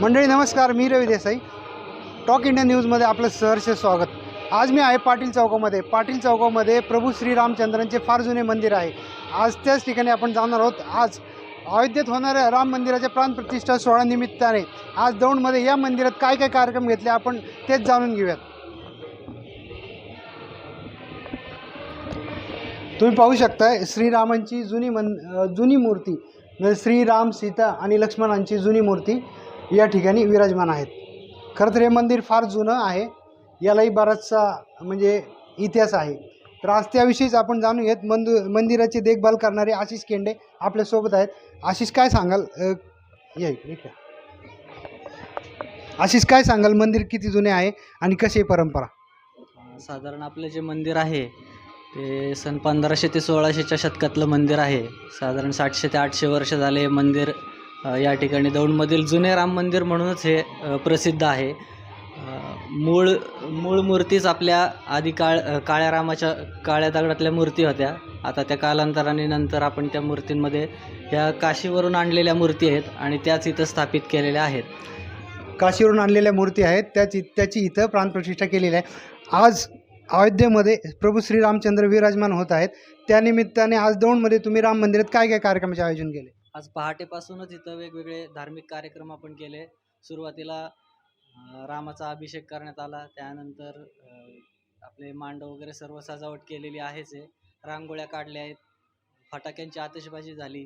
मंडळी नमस्कार. मी रवी देसाई. टॉक इंडिया न्यूजमध्ये आपलं सहर्ष स्वागत. आज मी आहे पाटील चौकामध्ये. पाटील चौकामध्ये प्रभू श्रीरामचंद्रांचे फार जुने मंदिर आहे. आज त्याच ठिकाणी आपण जाणार आहोत. आज अयोध्येत होणाऱ्या राम मंदिराच्या प्राणप्रतिष्ठा सोहळा निमित्ताने आज दौंडमध्ये या मंदिरात काय काय कार्यक्रम घेतले आपण तेच जाणून घेऊयात. तुम्ही पाहू शकताय श्रीरामांची जुनी मन जुनी मूर्ती श्रीराम सीता आणि लक्ष्मणांची जुनी मूर्ती. या ठिकाणी विराजमान आहेत. खरं तर हे मंदिर फार जुनं आहे. यालाही बराचसा म्हणजे इतिहास आहे. तर आज त्याविषयीच आपण जाणून घेत मंदु मंदिराची देखभाल करणारे आशिष केंडे आपल्यासोबत आहेत. आशिष काय सांगाल? अं, या आशिष काय सांगाल? मंदिर किती जुने आहे आणि कशी परंपरा? साधारण आपलं जे मंदिर आहे ते सन पंधराशे ते सोळाशेच्या शतकातलं मंदिर आहे. साधारण सातशे ते आठशे वर्ष झाले हे मंदिर या ठिकाणी दौंडमधील जुने राम मंदिर म्हणूनच हे प्रसिद्ध आहे. मूळ मूळ मूर्तीच आपल्या आधी काळ काळ्या रामाच्या काळ्या दगडातल्या मूर्ती होत्या. आता त्या कालांतराने नंतर आपण त्या मूर्तींमध्ये ह्या काशीवरून आणलेल्या मूर्ती आहेत आणि त्याच इथं स्थापित केलेल्या आहेत. काशीवरून आणलेल्या मूर्ती आहेत त्याची त्याची इथं प्राणप्रतिष्ठा केलेली आहे. आज अयोध्येमध्ये प्रभू श्रीरामचंद्र विराजमान होत आहेत. त्यानिमित्ताने आज दौंडमध्ये तुम्ही राम मंदिरात काय काय कार्यक्रमाचे आयोजन केले? आज पहाटेपासूनच इथं वेगवेगळे धार्मिक कार्यक्रम आपण केले. सुरुवातीला रामाचा अभिषेक करण्यात आला. त्यानंतर आपले मांडव वगैरे सर्व सजावट केलेली आहेच आहे. रांगोळ्या काढल्या आहेत. फटाक्यांची आतिषबाजी झाली.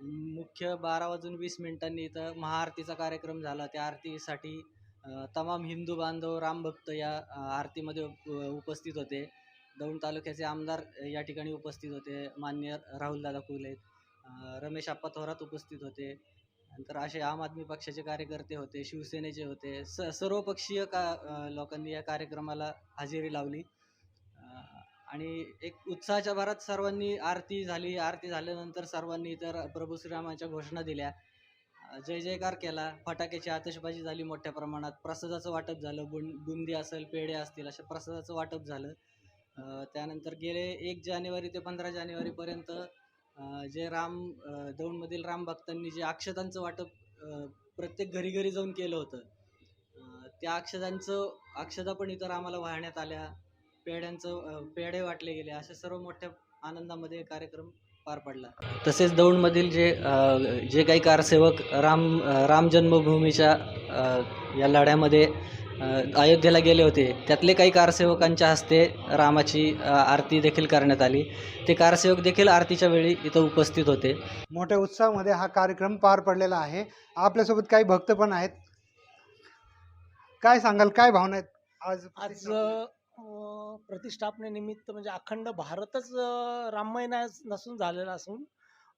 मुख्य बारा वाजून वीस मिनिटांनी इथं महाआरतीचा कार्यक्रम झाला. त्या आरतीसाठी तमाम हिंदू बांधव रामभक्त या आरतीमध्ये उप उपस्थित होते. दौंड तालुक्याचे आमदार या ठिकाणी उपस्थित होते. मान्य राहुलदादा कुले. रमेश आप्पा थोरात उपस्थित होते. नंतर असे आम आदमी पक्षाचे कार्यकर्ते होते शिवसेनेचे होते. स सर्वपक्षीय का लोकांनी या कार्यक्रमाला हजेरी लावली. आणि एक उत्साहाच्या भरात सर्वांनी आरती झाली. आरती झाल्यानंतर सर्वांनी इतर प्रभू श्रीरामाच्या घोषणा दिल्या. जय जयकार केला. फटाक्याची आतषबाजी झाली मोठ्या प्रमाणात. प्रसादाचं वाटप झालं. बुं बुंदी असेल पेढे असतील अशा प्रसादाचं वाटप झालं. त्यानंतर गेले एक जानेवारी ते पंधरा जानेवारीपर्यंत जे राम दौंडमधील राम भक्तांनी जे अक्षतांचं वाटप प्रत्येक घरी घरी जाऊन केलं होतं. त्या अक्षतांचं अक्षता पण इतर आम्हाला वाहण्यात आल्या. पेढ्यांचं पेढे वाटले गेले. अशा सर्व मोठ्या आनंदामध्ये कार्यक्रम पार पडला. तसेच दौंडमधील जे जे काही कारसेवक राम राम जन्मभूमीच्या या लढ्यामध्ये अयोध्येला गेले होते. त्यातले काही कारसेवकांच्या हस्ते रामाची आरती देखील करण्यात आली. ते कारसेवक देखील आरतीच्या वेळी इथं उपस्थित होते. मोठ्या उत्साहामध्ये हा कार्यक्रम पार पडलेला आहे. आपल्यासोबत काही भक्त पण आहेत. काय सांगाल? काय भावना आहेत? आज आज प्रतिष्ठापनेनिमित्त म्हणजे अखंड भारतच राममय नसून झालेला असून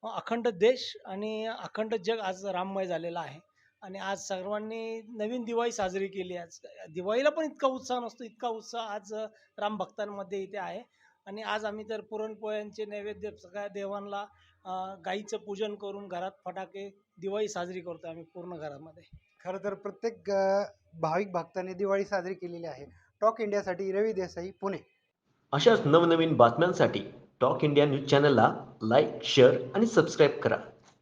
अखंड देश आणि अखंड जग आज राममय झालेलं आहे. आणि आज सर्वांनी नवीन दिवाळी साजरी केली. आज दिवाळीला पण इतका उत्साह नसतो इतका उत्साह आज राम भक्तांमध्ये इथे आहे. आणि आज आम्ही तर पुरणपोळ्यांचे नैवेद्य सगळ्या देवांना गाईचं पूजन करून घरात फटाके दिवाळी साजरी करतो आम्ही पूर्ण घरामध्ये. खरं तर प्रत्येक भाविक भक्ताने दिवाळी साजरी केलेली आहे. टॉक इंडियासाठी रवी देसाई पुणे. अशाच नवनवीन बातम्यांसाठी टॉक इंडिया न्यूज चॅनलला लाईक शेअर आणि सबस्क्राईब करा.